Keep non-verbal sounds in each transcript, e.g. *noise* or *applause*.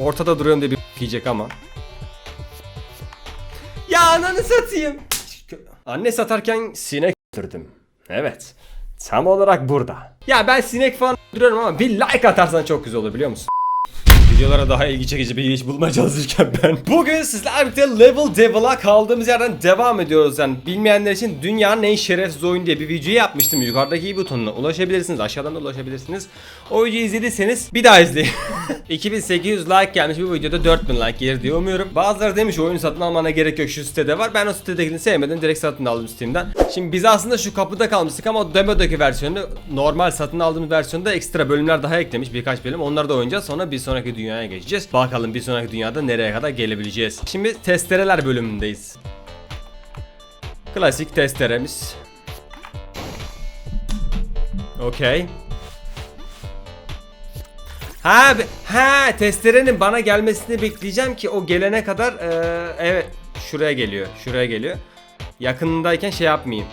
Ortada duruyorum diye bir *laughs* yiyecek ama. Ya ananı satayım. Anne satarken sinek öldürdüm. Evet. Tam olarak burada. Ya ben sinek falan *laughs* öldürüyorum ama bir like atarsan çok güzel olur biliyor musun? Videolara daha ilgi çekici bir iş bulmaya çalışırken ben. Bugün sizlerle birlikte Level Devil'a kaldığımız yerden devam ediyoruz. Yani Bilmeyenler için dünyanın en şerefsiz oyun diye bir video yapmıştım. Yukarıdaki butonuna ulaşabilirsiniz aşağıdan da ulaşabilirsiniz. O videoyu izlediyseniz bir daha izleyin. *laughs* 2800 like gelmiş bu videoda 4000 like gelir diye umuyorum. Bazıları demiş oyunu satın almana gerek yok şu sitede var. Ben o sitedekini sevmedim direkt satın aldım Steam'den. Şimdi biz aslında şu kapıda kalmıştık ama demodaki versiyonu normal satın aldığımız versiyonda ekstra bölümler daha eklemiş birkaç bölüm. Onları da oynayacağız. Sonra bir sonraki dünyaya geçeceğiz Bakalım bir sonraki dünyada nereye kadar gelebileceğiz Şimdi testereler bölümündeyiz Klasik testeremiz Okey Ha, ha testerenin bana gelmesini bekleyeceğim ki o gelene kadar eee, evet şuraya geliyor. Şuraya geliyor. Yakınındayken şey yapmayayım.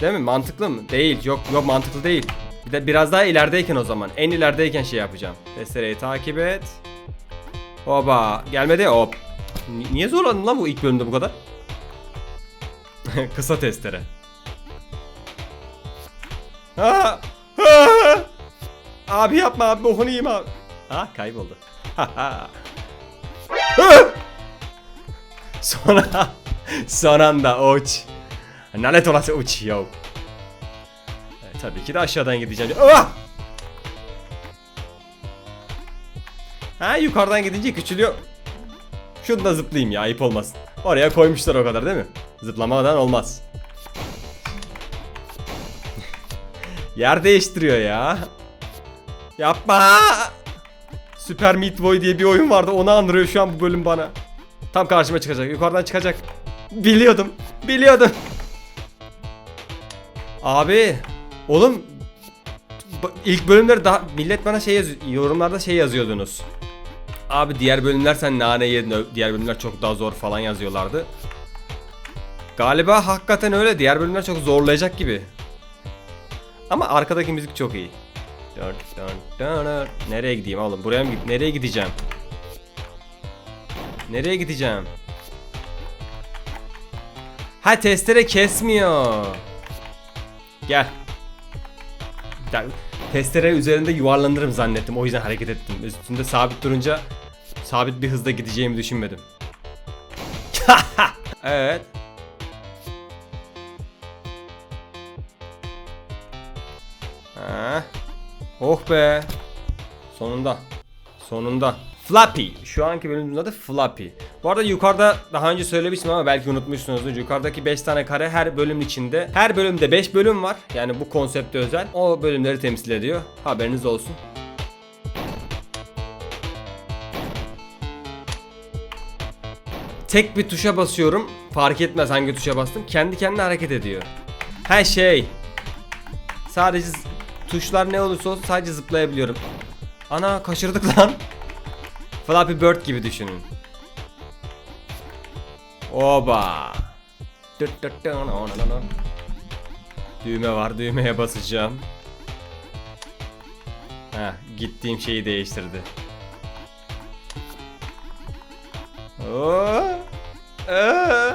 Değil mi? Mantıklı mı? Değil. Yok yok mantıklı değil. Bir de biraz daha ilerideyken o zaman. En ilerideyken şey yapacağım. Testereyi takip et. Hoba. Gelmedi. Hop. Ni- niye zorlandın lan bu ilk bölümde bu kadar? *laughs* Kısa testere. Ha! Ha! Abi yapma abi bokunu yiyeyim abi. Ha kayboldu. Sonra *laughs* son anda uç. Lanet olası uç yo. Tabii ki de aşağıdan gideceğim. Ah! Ha yukarıdan gidince küçülüyor. Şunu da zıplayayım ya ayıp olmasın. Oraya koymuşlar o kadar değil mi? Zıplamadan olmaz. *laughs* Yer değiştiriyor ya. Yapma. Super Meat Boy diye bir oyun vardı. Onu andırıyor şu an bu bölüm bana. Tam karşıma çıkacak. Yukarıdan çıkacak. Biliyordum. Biliyordum. Abi. Oğlum. ilk bölümleri daha millet bana şey yazıyor. Yorumlarda şey yazıyordunuz. Abi diğer bölümler sen nane yedin. Diğer bölümler çok daha zor falan yazıyorlardı. Galiba hakikaten öyle. Diğer bölümler çok zorlayacak gibi. Ama arkadaki müzik çok iyi. Nereye gideyim oğlum? Buraya mı gid- Nereye gideceğim? Nereye gideceğim? Ha testere kesmiyor. Gel. Ya, testere üzerinde yuvarlanırım zannettim. O yüzden hareket ettim. Üstünde sabit durunca sabit bir hızda gideceğimi düşünmedim. *laughs* evet. Ha. Oh be. Sonunda. Sonunda. Flappy. Şu anki bölümümüzün adı Flappy. Bu arada yukarıda daha önce söylemiştim ama belki unutmuşsunuzdur. Yukarıdaki 5 tane kare her bölüm içinde. Her bölümde 5 bölüm var. Yani bu konsepte özel. O bölümleri temsil ediyor. Haberiniz olsun. Tek bir tuşa basıyorum. Fark etmez hangi tuşa bastım. Kendi kendine hareket ediyor. Her şey. Sadece tuşlar ne olursa olsun sadece zıplayabiliyorum. Ana kaçırdık lan. Flappy Bird gibi düşünün. Oba. Düğme var düğmeye basacağım. Heh, gittiğim şeyi değiştirdi. Oo. Ee.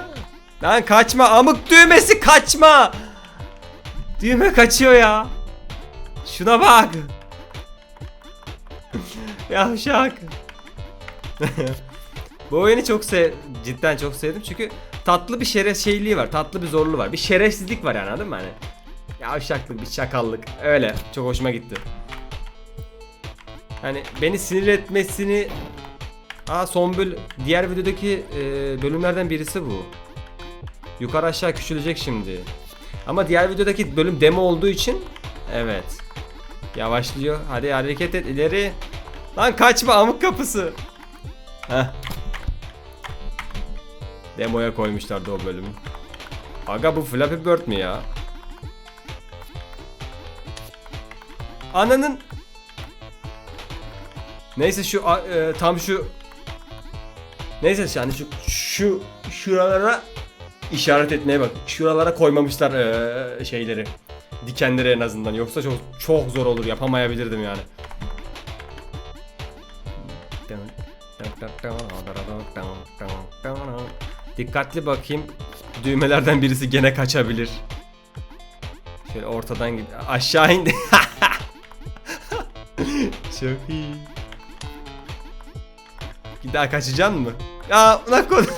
Lan kaçma amık düğmesi kaçma. Düğme kaçıyor ya. Şuna bak. *laughs* Yavşak. *laughs* Bu oyunu çok sev cidden çok sevdim çünkü tatlı bir şeref şeyliği var, tatlı bir zorluğu var. Bir şerefsizlik var yani anladın mı hani? Yavşaklık, bir çakallık. Öyle. Çok hoşuma gitti. Hani beni sinir etmesini Aa son böl diğer videodaki e, bölümlerden birisi bu. Yukarı aşağı küçülecek şimdi. Ama diğer videodaki bölüm demo olduğu için evet. Yavaşlıyor. Hadi hareket et ileri. Lan kaçma amık kapısı. Heh. Demoya koymuşlardı o bölümü. Aga bu Flappy Bird mi ya? Ananın Neyse şu e, tam şu Neyse yani şu şu şuralara işaret etmeye bak. Şuralara koymamışlar e, şeyleri. Dikenleri en azından. Yoksa çok çok zor olur. Yapamayabilirdim yani. Dikkatli bakayım. Düğmelerden birisi gene kaçabilir. Şöyle ortadan git. Aşağı indi. *laughs* Çok iyi. Bir daha kaçacaksın mı? Ya ulan kod. *laughs*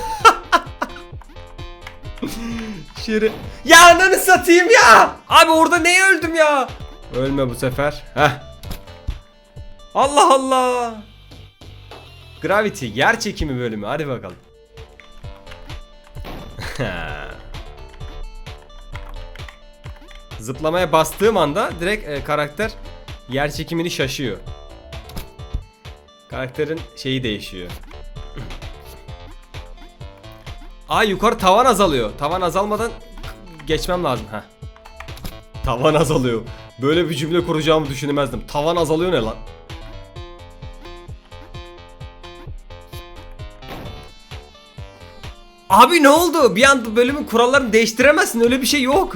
Şöyle. Ya ananı satayım ya. Abi orada neye öldüm ya? Ölme bu sefer. Heh. Allah Allah. Gravity yer çekimi bölümü. Hadi bakalım. *laughs* Zıplamaya bastığım anda direkt e, karakter yer çekimini şaşıyor. Karakterin şeyi değişiyor. Aa yukarı tavan azalıyor. Tavan azalmadan geçmem lazım. Heh. Tavan azalıyor. Böyle bir cümle kuracağımı düşünemezdim. Tavan azalıyor ne lan? Abi ne oldu? Bir an bu bölümün kurallarını değiştiremezsin. Öyle bir şey yok.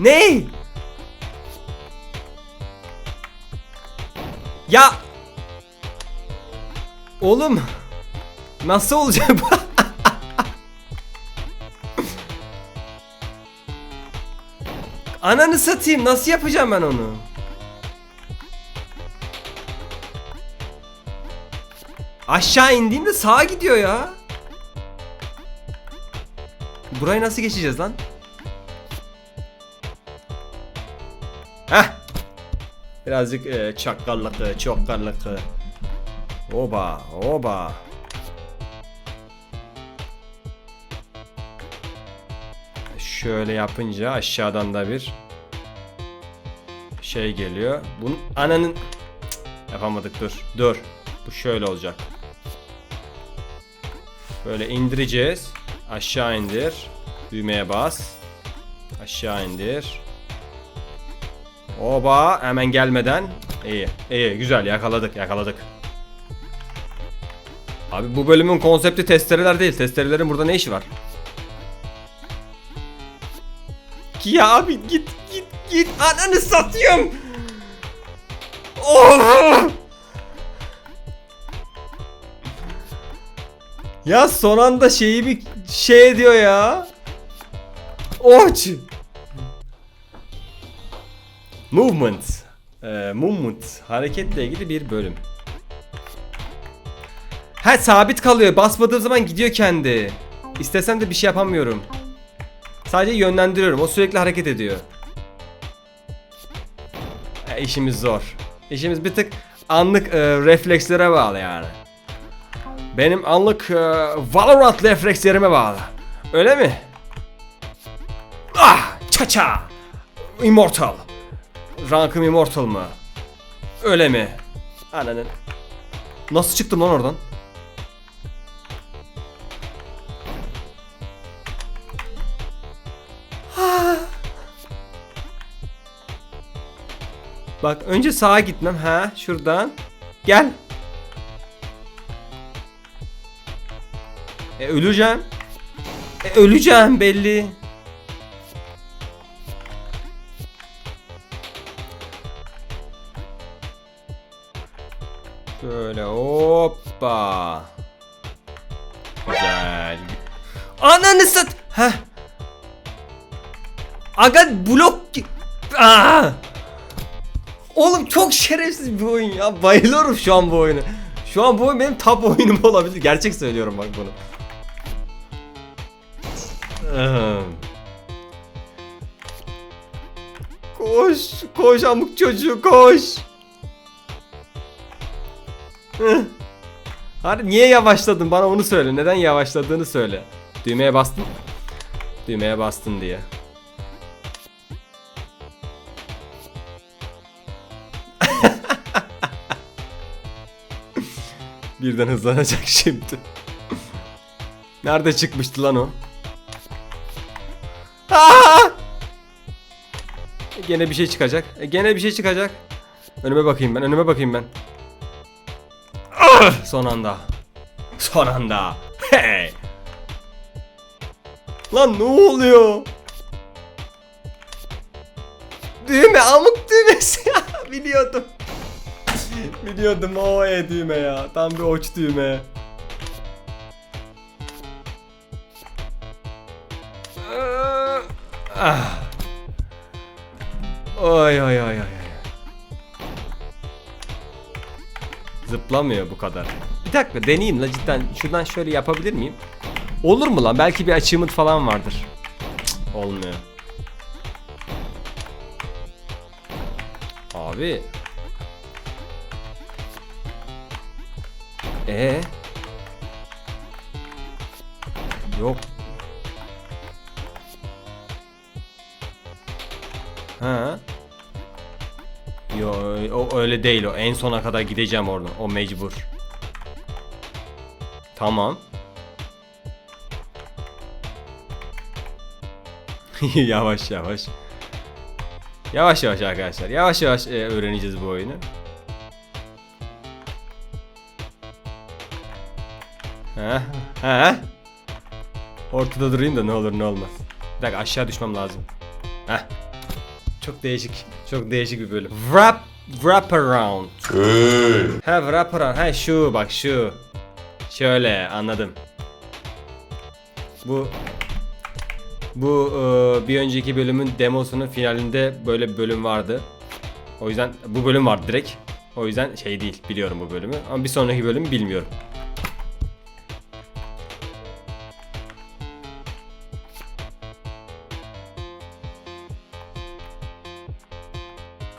Ne? Ya Oğlum Nasıl olacak bu? *laughs* Ananı satayım nasıl yapacağım ben onu? Aşağı indiğimde sağa gidiyor ya. Burayı nasıl geçeceğiz lan? Heh. Birazcık e, çakkallıkı, çokkallıkı. Oba, oba. Şöyle yapınca aşağıdan da bir şey geliyor. Bunun ananın Cık, yapamadık dur. Dur. Bu şöyle olacak. Böyle indireceğiz. Aşağı indir. Düğmeye bas. Aşağı indir. Oba hemen gelmeden. İyi. iyi güzel yakaladık yakaladık. Abi bu bölümün konsepti testereler değil. Testerelerin burada ne işi var? Ya abi git git git ananı satıyorum. Oh! Ya son anda şeyi bir şey ediyor ya. Oç. Movement. Ee, movement. Hareketle ilgili bir bölüm. Ha sabit kalıyor. Basmadığım zaman gidiyor kendi. İstesem de bir şey yapamıyorum. Sadece yönlendiriyorum. O sürekli hareket ediyor. E, işimiz zor. İşimiz bir tık anlık e, reflekslere bağlı yani. Benim anlık e, Valorant reflekslerime bağlı. Öyle mi? Ah! Çaça! Immortal. Rankım Immortal mı? Öyle mi? Ananın. Nasıl çıktım lan oradan? Bak önce sağa gitmem ha şuradan. Gel. E öleceğim. E öleceğim belli. Şöyle hoppa. Güzel. Ananı sat. Heh. Aga blok. Aa! Oğlum çok şerefsiz bir oyun ya. Bayılıyorum şu an bu oyuna. Şu an bu oyun benim top oyunum olabilir. Gerçek söylüyorum bak bunu. Koş, koş amık çocuğu koş. Hadi niye yavaşladın? Bana onu söyle. Neden yavaşladığını söyle. Düğmeye bastın. Düğmeye bastın diye. *laughs* Birden hızlanacak şimdi. Nerede çıkmıştı lan o? Gene bir şey çıkacak. E, Gene bir şey çıkacak. Önüme bakayım ben. Önüme bakayım ben. Ah! Son anda. Son anda. Hey! Lan ne oluyor? Düğme amık düğmesi. *laughs* Biliyordum. Biliyordum o e düğme ya. Tam bir oç düğme. Ah. Oy oy oy oy. Zıplamıyor bu kadar. Bir dakika deneyeyim la cidden. Şuradan şöyle yapabilir miyim? Olur mu lan? Belki bir achievement falan vardır. Cık, olmuyor. Abi. E Yok. Ha? Yo o öyle değil o. En sona kadar gideceğim oradan. O mecbur. Tamam. *laughs* yavaş yavaş. Yavaş yavaş arkadaşlar. Yavaş yavaş e, öğreneceğiz bu oyunu. Ha? Ha? Ortada durayım da ne olur ne olmaz. Bir dakika aşağı düşmem lazım. Heh. Çok değişik. Çok değişik bir bölüm. Wrap wrap around. Ha wrap around. Ha şu bak şu. Şöyle anladım. Bu bu e, bir önceki bölümün demosunun finalinde böyle bir bölüm vardı. O yüzden bu bölüm vardı direkt. O yüzden şey değil biliyorum bu bölümü ama bir sonraki bölümü bilmiyorum.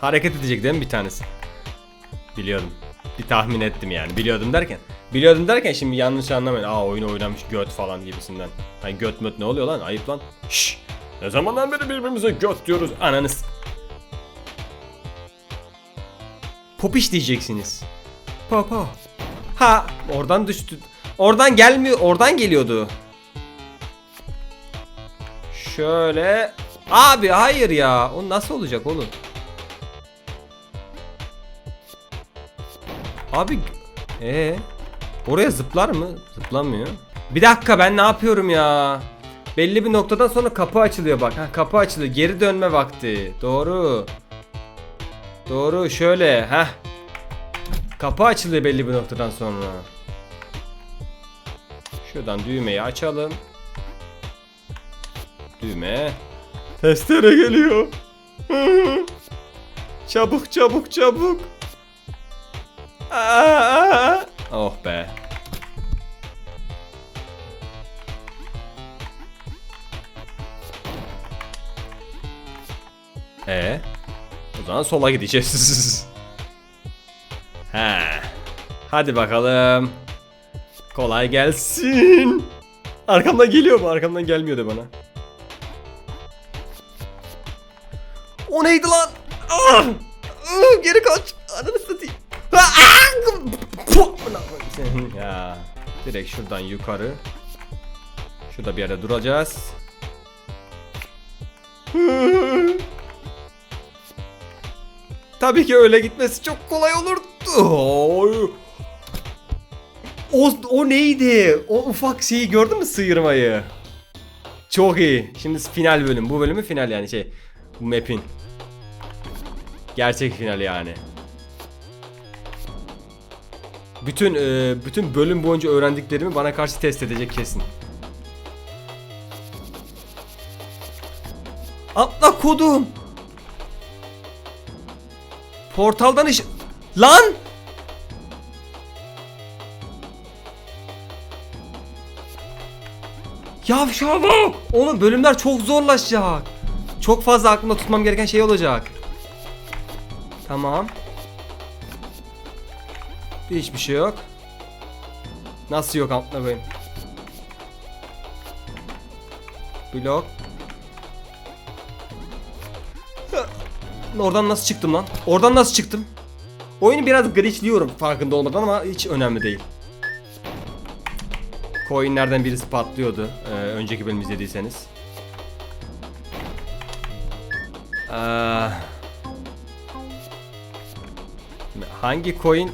Hareket edecek değil mi bir tanesi? Biliyordum. Bir tahmin ettim yani. Biliyordum derken. Biliyordum derken şimdi yanlış anlamayın. Aa oyunu oynamış göt falan gibisinden. Hani göt möt ne oluyor lan? Ayıp lan. Şşş. Ne zamandan beri birbirimize göt diyoruz ananız. Popiş diyeceksiniz. Popo. Ha oradan düştü. Oradan gelmiyor. Oradan geliyordu. Şöyle. Abi hayır ya. O nasıl olacak oğlum? Abi ee oraya zıplar mı? Zıplamıyor. Bir dakika ben ne yapıyorum ya? Belli bir noktadan sonra kapı açılıyor bak. Ha, kapı açılıyor. Geri dönme vakti. Doğru. Doğru şöyle. Ha. Kapı açılıyor belli bir noktadan sonra. Şuradan düğmeyi açalım. Düğme. Testere geliyor. *laughs* çabuk çabuk çabuk. Aa! Oh be. E o zaman sola gideceğiz. *laughs* He. Hadi bakalım. Kolay gelsin. Arkamdan geliyor mu? Arkamdan gelmiyor da bana. O neydi lan? Ah! Ah, Geri kaç. Ananı satayım. Ah! Ya. Direkt şuradan yukarı. Şurada bir yerde duracağız. Tabii ki öyle gitmesi çok kolay olurdu. O, o neydi? O ufak şeyi gördün mü sıyırmayı? Çok iyi. Şimdi final bölüm. Bu bölümün final yani şey. Bu map'in. Gerçek final yani. Bütün e, bütün bölüm boyunca öğrendiklerimi bana karşı test edecek kesin. Atla kodum. Portaldan iş... Lan! Yavşa bak! Oğlum bölümler çok zorlaşacak. Çok fazla aklımda tutmam gereken şey olacak. Tamam. Hiçbir şey yok. Nasıl yok amına koyayım? Blok. Oradan nasıl çıktım lan? Oradan nasıl çıktım? Oyunu biraz glitchliyorum farkında olmadan ama hiç önemli değil. Coinlerden birisi patlıyordu. Ee, önceki bölüm izlediyseniz. Ee, hangi coin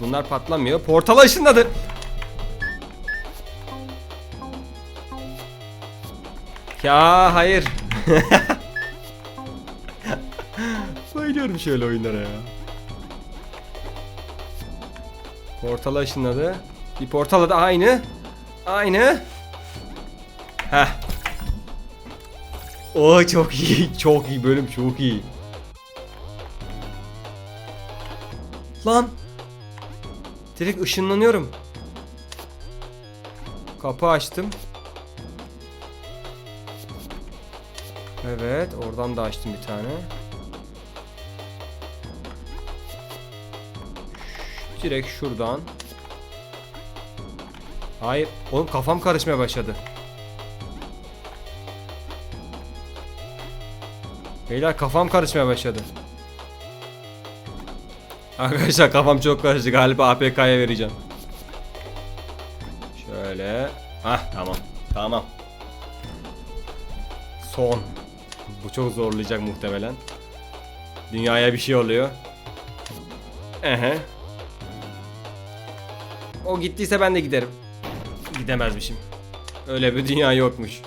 bunlar patlamıyor. Portala ışınladı. Ya hayır. *laughs* Bayılıyorum şöyle oyunlara ya. Portala ışınladı. Bir portala da aynı. Aynı. Heh. Oo çok iyi. Çok iyi bölüm çok iyi. Lan. Direkt ışınlanıyorum. Kapı açtım. Evet, oradan da açtım bir tane. Direkt şuradan. Hayır, oğlum kafam karışmaya başladı. Beyler kafam karışmaya başladı. Arkadaşlar kafam çok karıştı. Galiba APK'ya vereceğim. Şöyle. Ah tamam. Tamam. Son. Bu çok zorlayacak muhtemelen. Dünyaya bir şey oluyor. Ehe. O gittiyse ben de giderim. Gidemezmişim. Öyle bir dünya yokmuş.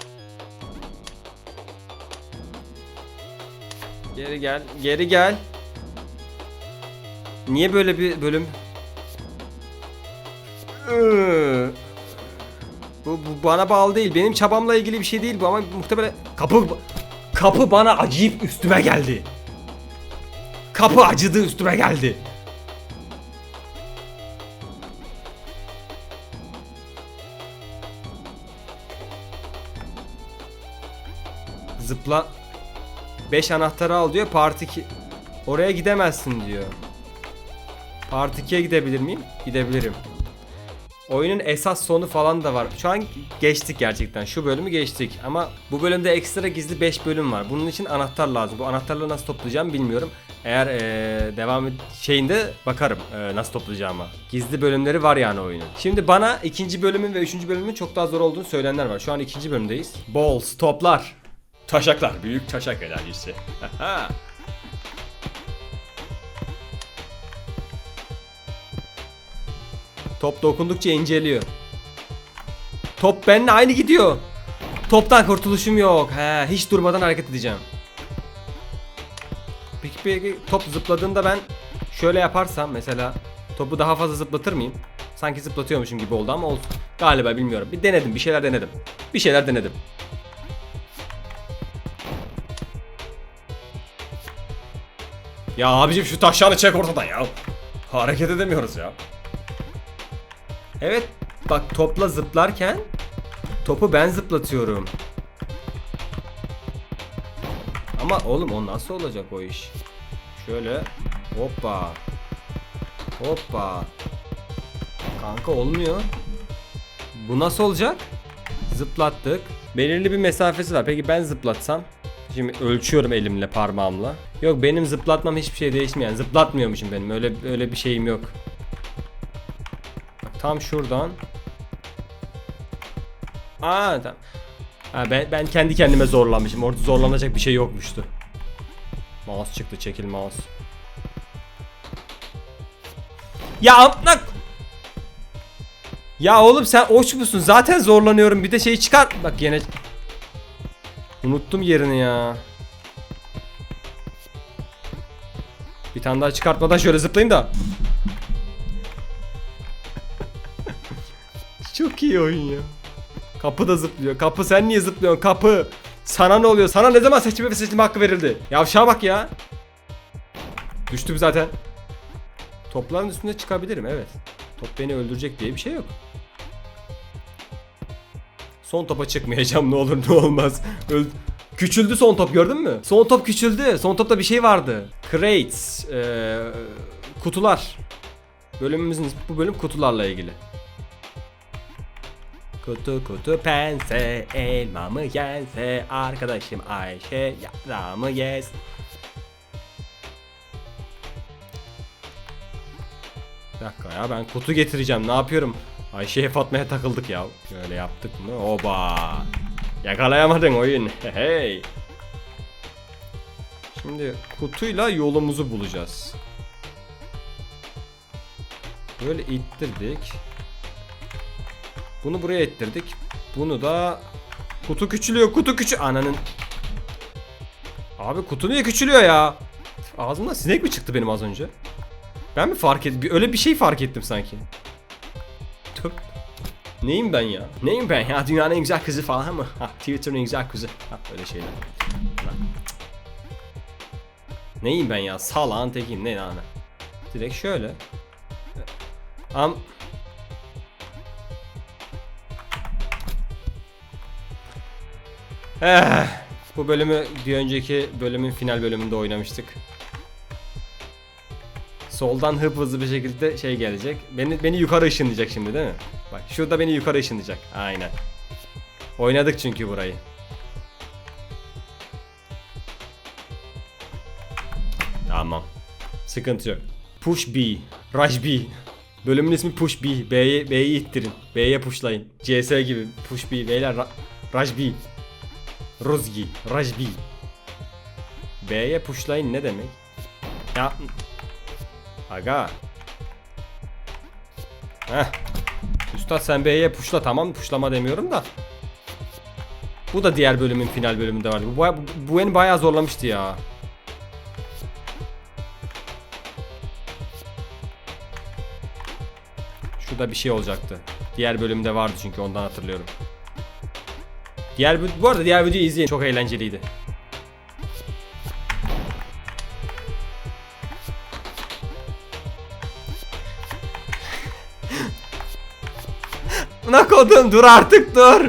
Geri gel, geri gel. Niye böyle bir bölüm? Bu, bu bana bağlı değil. Benim çabamla ilgili bir şey değil bu ama muhtemelen kapı kapı bana acıyıp üstüme geldi. Kapı acıdı üstüme geldi. Zıpla 5 anahtarı al diyor. Part 2 Oraya gidemezsin diyor. Part 2'ye gidebilir miyim? Gidebilirim. Oyunun esas sonu falan da var. Şu an geçtik gerçekten. Şu bölümü geçtik. Ama bu bölümde ekstra gizli 5 bölüm var. Bunun için anahtar lazım. Bu anahtarları nasıl toplayacağım bilmiyorum. Eğer eee, devam şeyinde bakarım eee, nasıl toplayacağıma. Gizli bölümleri var yani oyunun. Şimdi bana ikinci bölümün ve üçüncü bölümün çok daha zor olduğunu söyleyenler var. Şu an ikinci bölümdeyiz. Balls, toplar. Taşaklar, büyük taşak enerjisi. Top dokundukça inceliyor. Top benimle aynı gidiyor. Toptan kurtuluşum yok. He, hiç durmadan hareket edeceğim. Peki, peki top zıpladığında ben şöyle yaparsam mesela topu daha fazla zıplatır mıyım? Sanki zıplatıyormuşum gibi oldu ama olsun. Galiba bilmiyorum. Bir denedim, bir şeyler denedim. Bir şeyler denedim. Ya abicim şu taşağını çek ortadan ya. Hareket edemiyoruz ya. Evet bak topla zıplarken topu ben zıplatıyorum. Ama oğlum o nasıl olacak o iş? Şöyle hoppa. Hoppa. Kanka olmuyor. Bu nasıl olacak? Zıplattık. Belirli bir mesafesi var. Peki ben zıplatsam? Şimdi ölçüyorum elimle parmağımla. Yok benim zıplatmam hiçbir şey değişmiyor. Yani zıplatmıyormuşum benim. Öyle öyle bir şeyim yok. Tam şuradan. Aa tamam. Ha, ben, ben kendi kendime zorlamışım. Orada zorlanacak bir şey yokmuştu. Mouse çıktı çekil mouse. Ya amına Ya oğlum sen oç musun? Zaten zorlanıyorum. Bir de şey çıkar. Bak yine Unuttum yerini ya. Bir tane daha çıkartmadan şöyle zıplayayım da. İyi oyun ya. Kapı da zıplıyor. Kapı sen niye zıplıyorsun? Kapı. Sana ne oluyor? Sana ne zaman seçme ve seçilme hakkı verildi? Yavşağa bak ya. Düştüm zaten. Topların üstünde çıkabilirim evet. Top beni öldürecek diye bir şey yok. Son topa çıkmayacağım ne olur ne olmaz. Öl Küçüldü son top gördün mü? Son top küçüldü. Son topta bir şey vardı. Crates. eee, kutular. Bölümümüzün bu bölüm kutularla ilgili. Kutu kutu pense elmamı yense arkadaşım Ayşe yaprağımı yes. Bir dakika ya ben kutu getireceğim ne yapıyorum? Ayşe'ye Fatma'ya takıldık ya. Şöyle yaptık mı? Oba. Yakalayamadın oyun. *laughs* Hey. Şimdi kutuyla yolumuzu bulacağız. Böyle ittirdik. Bunu buraya ittirdik. Bunu da kutu küçülüyor. Kutu küçü ananın. Abi kutu niye küçülüyor ya? Ağzımdan sinek mi çıktı benim az önce? Ben mi fark ettim? Öyle bir şey fark ettim sanki. Tüp. Neyim ben ya? Neyim ben ya? Dünyanın en güzel kızı falan mı? Ha, Twitter'ın en güzel kızı. Ha, öyle şeyler. Neyim ben ya? Salağın tekiyim. Ne lan? Direkt şöyle. Am... Eh, bu bölümü bir önceki bölümün final bölümünde oynamıştık. Soldan hıp hızlı bir şekilde şey gelecek. Beni beni yukarı ışınlayacak şimdi değil mi? Bak şurada beni yukarı ışınlayacak. Aynen. Oynadık çünkü burayı. Tamam. Sıkıntı yok. Push B. Rush B. Bölümün ismi Push B. B'ye B'yi ittirin. B'ye pushlayın. CS gibi. Push B. Beyler Rush B. Rozgi. B. B'ye pushlayın ne demek? Ya Aga. Heh. Üstad sen B'ye puşla tamam puşlama demiyorum da. Bu da diğer bölümün final bölümünde vardı. Bu, bu beni bayağı zorlamıştı ya. Şurada bir şey olacaktı. Diğer bölümde vardı çünkü ondan hatırlıyorum. Diğer bu arada diğer videoyu izleyin. Çok eğlenceliydi. *laughs* Buna kodum dur artık dur.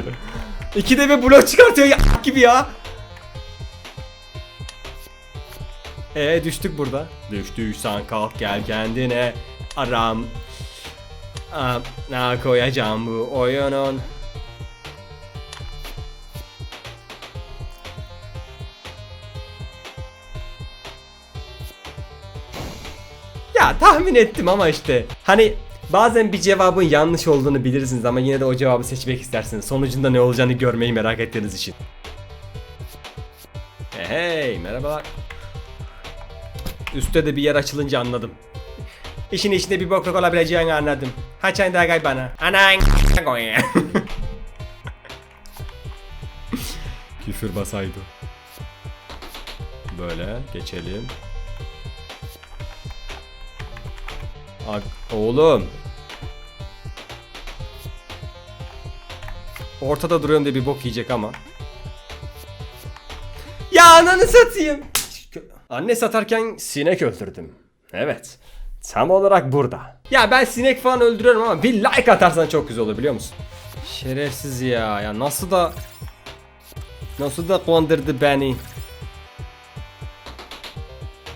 İkide bir blok çıkartıyor ya *laughs* gibi ya. E düştük burada. Düştüysen kalk gel kendine aram. Aa, ne koyacağım bu oyunun. Ya tahmin ettim ama işte hani bazen bir cevabın yanlış olduğunu bilirsiniz ama yine de o cevabı seçmek istersiniz. Sonucunda ne olacağını görmeyi merak ettiğiniz için. Hey, merhabalar. Üstte de bir yer açılınca anladım. İşin içinde bir bokluk olabileceğini anladım. Haçan da gay bana. Anan. *laughs* Küfür basaydı. Böyle geçelim. Ag- Oğlum. Ortada duruyorum diye bir bok yiyecek ama. Ya ananı satayım. Anne satarken sinek öldürdüm. Evet. Tam olarak burada. Ya ben sinek falan öldürüyorum ama bir like atarsan çok güzel olur biliyor musun? Şerefsiz ya. Ya nasıl da nasıl da kondurdu beni.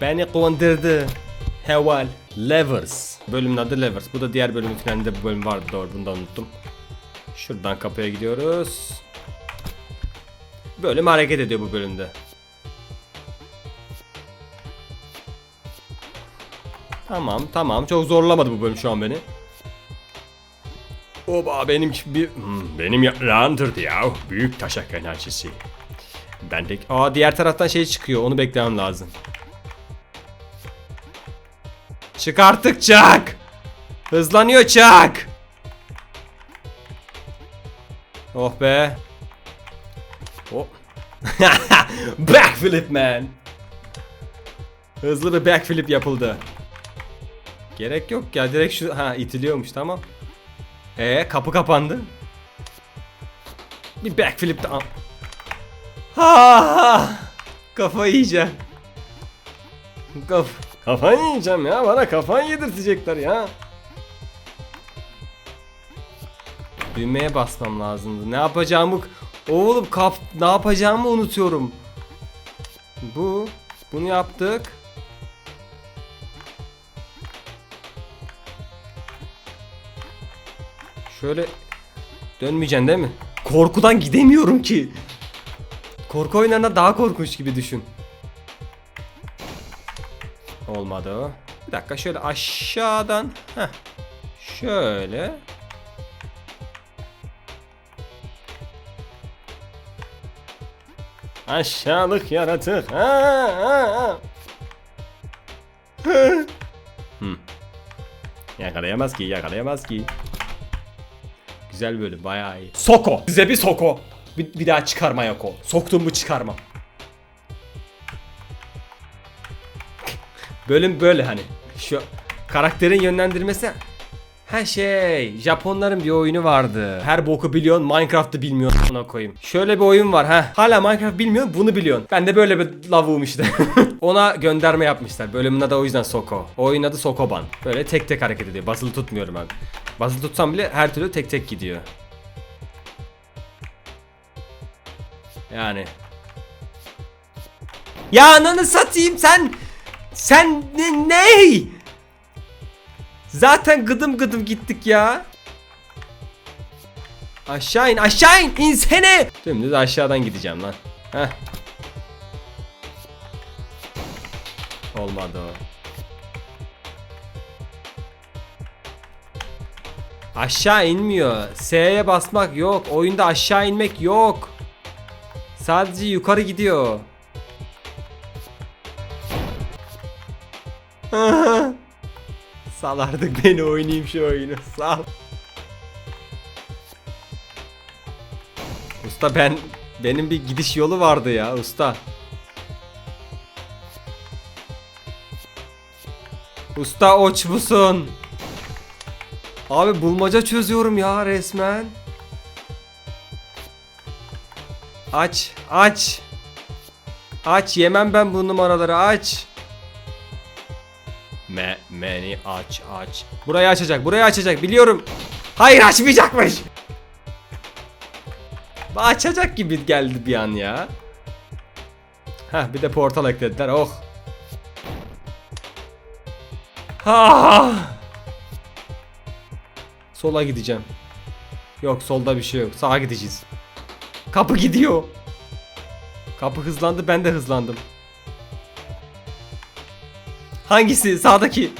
Beni kondurdu. Heval. Levers. Bölümün adı Levers. Bu da diğer bölümün finalinde bu bölüm vardı doğru bunu da unuttum. Şuradan kapıya gidiyoruz. Bölüm hareket ediyor bu bölümde. Tamam tamam çok zorlamadı bu bölüm şu an beni. Oba benim bir hmm, benim yaprağımdır ya büyük taşak enerjisi. Ben de aa diğer taraftan şey çıkıyor onu beklemem lazım. Çık artık Çak. Hızlanıyor Çak. Oh be. Oh. *laughs* backflip man. Hızlı bir backflip yapıldı. Gerek yok ya direkt şu ha itiliyormuş tamam. Ee kapı kapandı. Bir backflip de ha, Kafayı yiyeceğim. Kaf kafayı yiyeceğim ya bana kafayı yedirtecekler ya. Düğmeye basmam lazımdı. Ne yapacağımı oğlum kap ne yapacağımı unutuyorum. Bu bunu yaptık. Şöyle dönmeyeceksin değil mi? Korkudan gidemiyorum ki. Korku oyunlarına daha korkunç gibi düşün. Olmadı o. Bir dakika şöyle aşağıdan. Heh. Şöyle. Aşağılık yaratık. Ha, ha, ha. *laughs* hmm. Yakalayamaz ki, yakalayamaz ki. Güzel bölüm, bayağı iyi. Soko. Size bir soko. Bir, bir daha çıkarma yok o. Soktum mu çıkarma. Bölüm böyle hani. Şu karakterin yönlendirmesi her şey. Japonların bir oyunu vardı. Her boku biliyorsun, Minecraft'ı bilmiyorsun. Buna koyayım. Şöyle bir oyun var ha. Hala Minecraft bilmiyorsun, bunu biliyorsun. Ben de böyle bir lavuğum işte. *laughs* Ona gönderme yapmışlar. Bölümün adı o yüzden Soko. O oyunun adı Sokoban. Böyle tek tek hareket ediyor. Basılı tutmuyorum ben. Basılı tutsam bile her türlü tek tek gidiyor. Yani. Ya ananı satayım sen. Sen ne? ney? Zaten gıdım gıdım gittik ya. Aşağı in aşağı in insene. Dümdüz aşağıdan gideceğim lan. Heh. Olmadı o. Aşağı inmiyor. S'ye basmak yok. Oyunda aşağı inmek yok. Sadece yukarı gidiyor. *laughs* Sal artık beni oynayayım şu oyunu. Sal. Usta ben benim bir gidiş yolu vardı ya usta. Usta oç musun? Abi bulmaca çözüyorum ya resmen. Aç, aç. Aç yemem ben bu numaraları aç. Me, meni aç aç. Burayı açacak, burayı açacak biliyorum. Hayır açmayacakmış. Açacak gibi geldi bir an ya. Heh bir de portal eklediler oh. Ha. Sola gideceğim. Yok solda bir şey yok. Sağa gideceğiz. Kapı gidiyor. Kapı hızlandı ben de hızlandım. Hangisi? Sağdaki.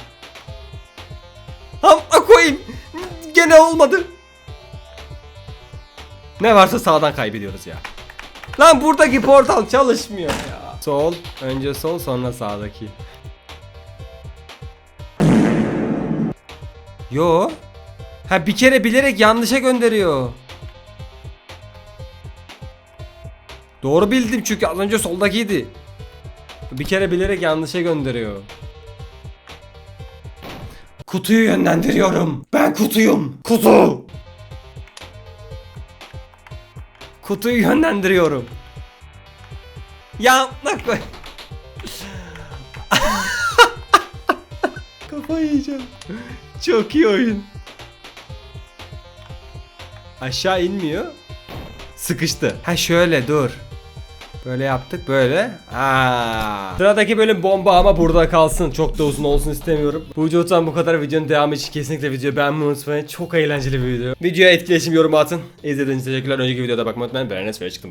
Gene olmadı. Ne varsa sağdan kaybediyoruz ya. Lan buradaki portal çalışmıyor ya. Sol, önce sol sonra sağdaki. Yo. Ha bir kere bilerek yanlışa gönderiyor. Doğru bildim çünkü az önce soldakiydi. Bir kere bilerek yanlışa gönderiyor. Kutuyu yönlendiriyorum. Ben kutuyum. Kutu. Kutuyu yönlendiriyorum. Ya bak koy. *laughs* Kafayı yiyeceğim. Çok iyi oyun. Aşağı inmiyor. Sıkıştı. Ha şöyle dur. Böyle yaptık böyle. Aa. Sıradaki bölüm bomba ama burada kalsın. Çok da uzun olsun istemiyorum. Bu videodan bu kadar. Videonun devamı için kesinlikle video beğenmeyi unutmayın. Çok eğlenceli bir video. Videoya etkileşim yorum atın. İzlediğiniz için teşekkürler. Önceki videoda bakmayı unutmayın. Ben Enes ve çıktım.